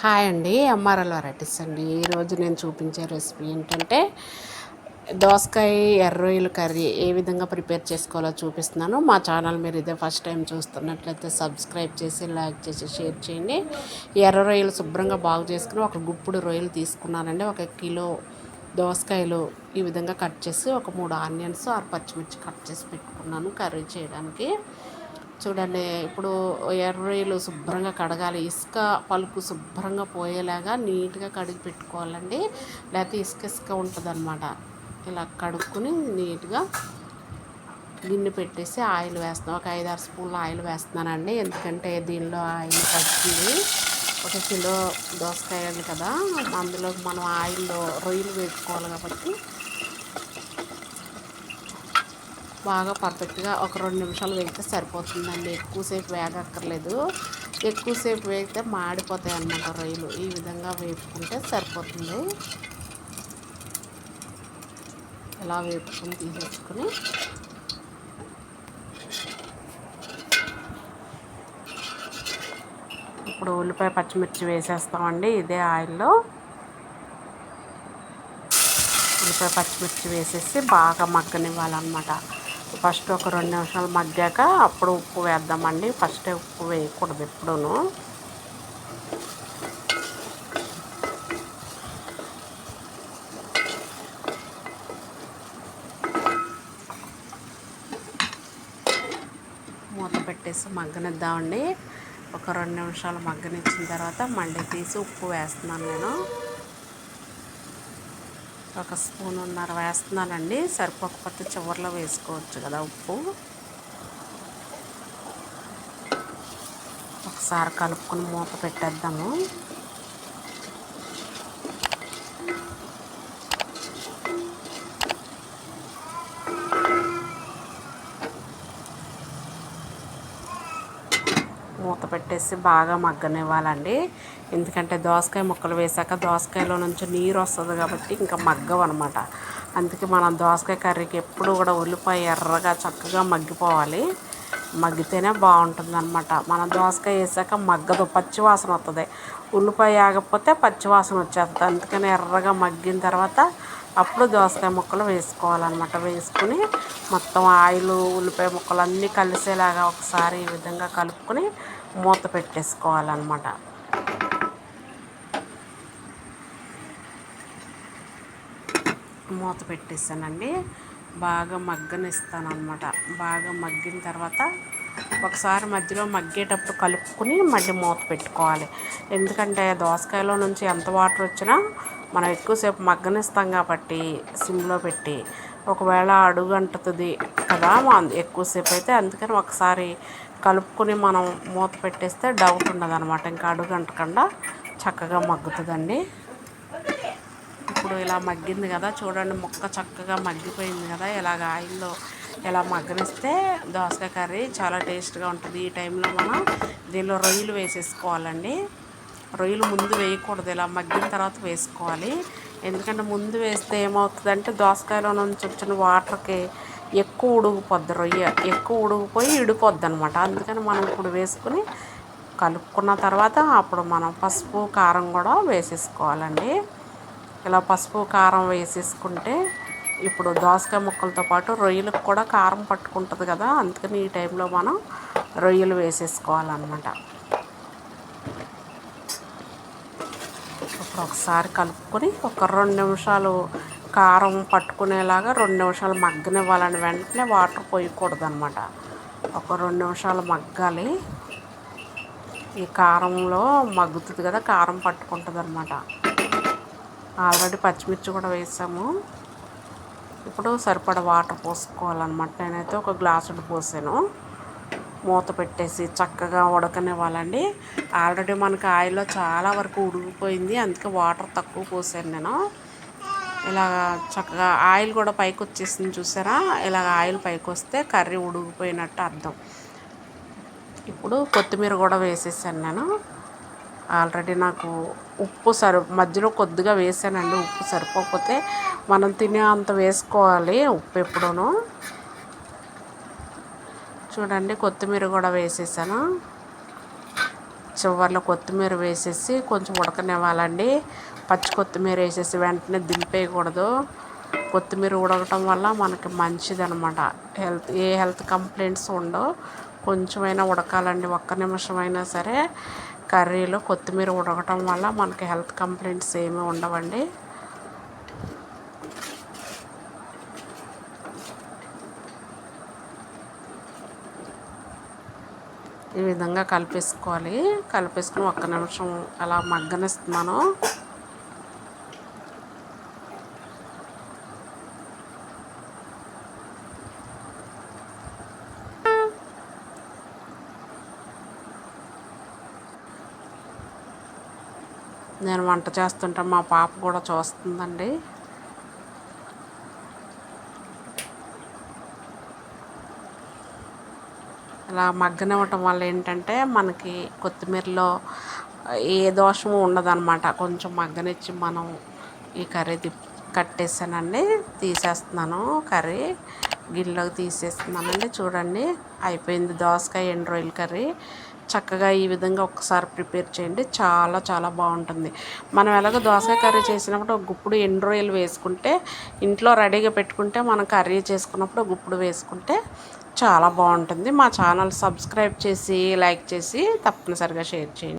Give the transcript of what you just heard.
Hi అండి MRL varieties అండి. ఈరోజు నేను చూపించే రెసిపీ ఏంటంటే దోసకాయ ఎర్రొయ్యల కర్రీ ఏ విధంగా ప్రిపేర్ చేసుకోవాలో చూపిస్తున్నాను. మా ఛానల్ మీరు ఇదే ఫస్ట్ టైం చూస్తున్నట్లయితే సబ్స్క్రైబ్ చేసి లైక్ చేసి షేర్ చేయండి. ఎర్ర రొయ్యలు శుభ్రంగా బాగు చేసుకుని ఒక గుప్పుడు రొయ్యలు తీసుకున్నానండి. ఒక కిలో దోసకాయలు ఈ విధంగా కట్ చేసి ఒక మూడు ఆనియన్స్ ఆరు పచ్చిమిర్చి కట్ చేసి పెట్టుకున్నాను కర్రీ చేయడానికి. చూడండి ఇప్పుడు ఎర్రలు శుభ్రంగా కడగాలి. ఇసుక పలుపు శుభ్రంగా పోయేలాగా నీట్గా కడిగి పెట్టుకోవాలండి. లేకపోతే ఇసుక ఇసుక ఉంటుందన్నమాట. ఇలా కడుక్కుని నీట్గా గిన్నె పెట్టేసి ఆయిల్ వేస్తాం ఒక ఐదు ఆరు స్పూన్ల ఆయిల్ వేస్తున్నానండి. ఎందుకంటే దీనిలో ఆయిల్ పడుతుంది ఒక కిలో దోసకాయలు కదా. అందులో మనం ఆయిల్లో రొయ్యలు వేసుకోవాలి కాబట్టి బాగా పర్ఫెక్ట్గా ఒక రెండు నిమిషాలు వేగితే సరిపోతుందండి. ఎక్కువసేపు వేగక్కర్లేదు. ఎక్కువసేపు వేగితే మాడిపోతాయి అన్నమాట రొయ్యలు ఈ విధంగా వేపుకుంటే సరిపోతుంది. ఇలా వేపుకొని తీసేసుకుని ఇప్పుడు ఉల్లిపాయ పచ్చిమిర్చి వేసేస్తామండి ఇదే ఆయిల్లో. ఉల్లిపాయ పచ్చిమిర్చి వేసేసి బాగా మగ్గనివ్వాలన్నమాట. ఫస్ట్ ఒక రెండు నిమిషాలు మగ్గాక అప్పుడు ఉప్పు వేద్దామండి. ఫస్ట్ ఉప్పు వేయకూడదు ఎప్పుడూను. మూత పెట్టేసి మగ్గనిద్దామండి. ఒక రెండు నిమిషాలు మగ్గనిచ్చిన తర్వాత మళ్ళీ తీసి ఉప్పు వేస్తున్నాను నేను. ఒక స్పూన్ ఉన్నర వేస్తున్నానండి సరిపోకపోతే చివరిలో వేసుకోవచ్చు కదా ఉప్పు. ఒకసారి కలుపుకొని మూత పెట్టేద్దాము. పెట్టేసి బాగా మగ్గనివ్వాలండి. ఎందుకంటే దోసకాయ ముక్కలు వేసాక దోసకాయలో నుంచి నీరు వస్తుంది కాబట్టి ఇంకా మగ్గవు అనమాట అందుకే మనం దోసకాయ కర్రీకి ఎప్పుడు కూడా ఉల్లిపాయ ఎర్రగా చక్కగా మగ్గిపోవాలి. మగ్గితేనే బాగుంటుంది అనమాట మనం దోసకాయ వేసాక మగ్గదు పచ్చివాసన వస్తుంది. ఉల్లిపాయ ఆగకపోతే పచ్చివాసన వచ్చేస్తుంది. అందుకని ఎర్రగా మగ్గిన తర్వాత అప్పుడు దోసకాయ ముక్కలు వేసుకోవాలన్నమాట. వేసుకుని మొత్తం ఆయిల్ ఉల్లిపాయ ముక్కలు అన్నీ కలిసేలాగా ఒకసారి ఈ విధంగా కలుపుకొని మూత పెట్టేసుకోవాలన్నమాట. మూత పెట్టేసానండి. బాగా మగ్గనిస్తానమాట బాగా మగ్గిన తర్వాత ఒకసారి మధ్యలో మగ్గేటప్పుడు కలుపుకుని మళ్ళీ మూత పెట్టుకోవాలి. ఎందుకంటే దోసకాయలో నుంచి ఎంత వాటర్ వచ్చినా మనం ఎక్కువసేపు మగ్గనిస్తాం కాబట్టి సిమ్లో పెట్టి. ఒకవేళ అడుగు అంటుతుంది కదా ఎక్కువసేపు అయితే అందుకని ఒకసారి కలుపుకొని మనం మూత పెట్టేస్తే డౌట్ ఉండదు అనమాట ఇంకా అడుగు అంటకుండా చక్కగా మగ్గుతుందండి. ఇప్పుడు ఇలా మగ్గింది కదా చూడండి ముక్క చక్కగా మగ్గిపోయింది కదా ఇలాగ ఆయిల్లో ఇలా మగ్గనిస్తే దోసకాయ కర్రీ చాలా టేస్ట్గా ఉంటుంది. ఈ టైంలో మనం దీనిలో రొయ్యలు వేసేసుకోవాలండి. రొయ్యలు ముందు వేయకూడదు ఇలా మగ్గిన తర్వాత వేసుకోవాలి. ఎందుకంటే ముందు వేస్తే ఏమవుతుందంటే దోసకాయలో నుంచి వచ్చిన వాటర్కి ఎక్కువ ఉడిగిపోద్ది రొయ్య ఎక్కువ ఉడిగిపోయి ఇడిపోద్ది అనమాట అందుకని మనం ఇప్పుడు వేసుకుని కలుపుకున్న తర్వాత అప్పుడు మనం పసుపు కారం కూడా వేసేసుకోవాలండి. ఇలా పసుపు కారం వేసేసుకుంటే ఇప్పుడు దోసకాయ ముక్కలతో పాటు రొయ్యలకు కూడా కారం పట్టుకుంటుంది కదా అందుకని ఈ టైంలో మనం రొయ్యలు వేసేసుకోవాలన్నమాట. ఇప్పుడు ఒకసారి కలుపుకొని ఒక రెండు నిమిషాలు కారం పట్టుకునేలాగా రెండు నిమిషాలు మగ్గనివ్వాలని వెంటనే వాటర్ పోయకూడదు అనమాట ఒక రెండు నిమిషాలు మగ్గాలి. ఈ కారంలో మగ్గుతుంది కదా కారం పట్టుకుంటుంది అనమాట ఆల్రెడీ పచ్చిమిర్చి కూడా వేసాము. ఇప్పుడు సరిపడ వాటర్ పోసుకోవాలన్నమాట. నేనైతే ఒక గ్లాసుడు పోసాను. మూత పెట్టేసి చక్కగా ఉడకనివ్వాలండి. ఆల్రెడీ మనకి ఆయిల్లో చాలా వరకు ఉడికిపోయింది అందుకే వాటర్ తక్కువ పోసాను నేను. ఇలా చక్కగా ఆయిల్ కూడా పైకి వచ్చేసింది చూసారా? ఇలాగ ఆయిల్ పైకి వస్తే కర్రీ ఉడికిపోయినట్టు అర్థం. ఇప్పుడు కొత్తిమీర కూడా వేసేసాను నేను. ఆల్రెడీ నాకు ఉప్పు సరి మధ్యలో కొద్దిగా వేసానండి ఉప్పు సరిపోకపోతే మనం తినే అంత వేసుకోవాలి ఉప్పు ఎప్పుడూను. చూడండి కొత్తిమీర కూడా వేసేసాను. చివరిలో కొత్తిమీర వేసేసి కొంచెం ఉడకనివ్వాలండి. పచ్చి కొత్తిమీర వేసేసి వెంటనే దింపేయకూడదు. కొత్తిమీర ఉడకటం వల్ల మనకి మంచిది అనమాట హెల్త్ ఏ హెల్త్ కంప్లైంట్స్ ఉండవు. కొంచెమైనా ఉడకాలండి ఒక్క నిమిషమైనా సరే. కర్రీలో కొత్తిమీర ఉడకటం వల్ల మనకి హెల్త్ కంప్లైంట్స్ ఏమీ ఉండవండి. ఈ విధంగా కలిపేసుకోవాలి. కలిపేసుకుని ఒక్క నిమిషం అలా మగ్గనిస్తున్నాను. నేను వంట చేస్తుంటే మా పాప కూడా చూస్తుందండి. ఇలా మగ్గనివ్వటం వల్ల ఏంటంటే మనకి కొత్తిమీరలో ఏ దోషము ఉండదన్నమాట. కొంచెం మగ్గనిచ్చి మనం ఈ కర్రీ కట్టేసానండి. తీసేస్తున్నాను కర్రీ. గిన్నెలోకి తీసేస్తున్నానండి. చూడండి అయిపోయింది దోసకాయ ఎండు రొయ్యల కర్రీ. చక్కగా ఈ విధంగా ఒకసారి ప్రిపేర్ చేయండి. చాలా చాలా బాగుంటుంది. మనం ఎలాగో దోసకాయ కర్రీ చేసినప్పుడు ఒక గుప్పుడు ఎండు రొయ్యలు వేసుకుంటే ఇంట్లో రెడీగా పెట్టుకుంటే మనం కర్రీ చేసుకున్నప్పుడు గుప్పుడు వేసుకుంటే చాలా బాగుంటుంది. మా ఛానల్ సబ్స్క్రైబ్ చేసి లైక్ చేసి తప్పనిసరిగా షేర్ చేయండి.